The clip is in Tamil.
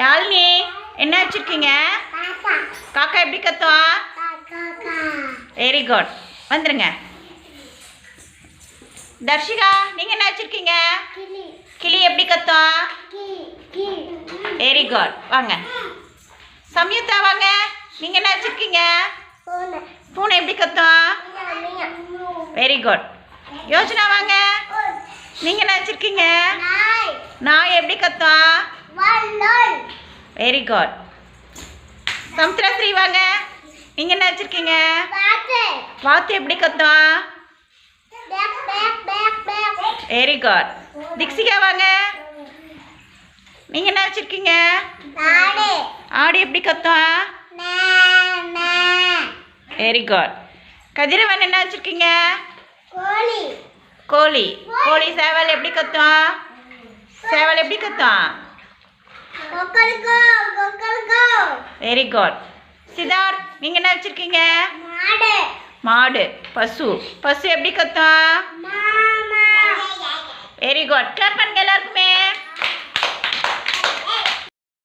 யாழினி என்ன வச்சுருக்கீங்க? காக்கா. எப்படி கத்தும் வெரி குட் வந்துருங்க. தர்ஷிகா நீங்கள் என்ன வச்சுருக்கீங்க? கிளி. எப்படி கத்தும் வெரி குட் வாங்க. சம்யுக்தா வாங்க. நீங்கள் என்ன வச்சுருக்கீங்க? பூனை. எப்படி கத்தும் வெரி குட் யோசனா வாங்க. நீங்கள் என்ன வச்சுருக்கீங்க? நாய். எப்படி கத்தும் வெரி குட் சமுத்திரஸ்ரீ வாங்க. நீங்கள் என்ன வச்சுருக்கீங்க? வாத்து. எப்படி கத்தும்? வெரி குட் திக்ஷிகா வாங்க. நீங்கள் என்ன வச்சுருக்கீங்க? ஆடு. எப்படி கத்தும்? வெரி குட் கதிரவன் என்ன வச்சுருக்கீங்க? கோழி. கோழி சேவல் எப்படி கத்தும்? சேவல் எப்படி கத்தும்? வெரி குட் சித்தார்த் நீங்கள் என்ன வச்சுருக்கீங்க? மாடு. பசு. பசு எப்படி கத்தும்? வெரி குட் கிளப் பண்ணுங்க எல்லாருக்கும்.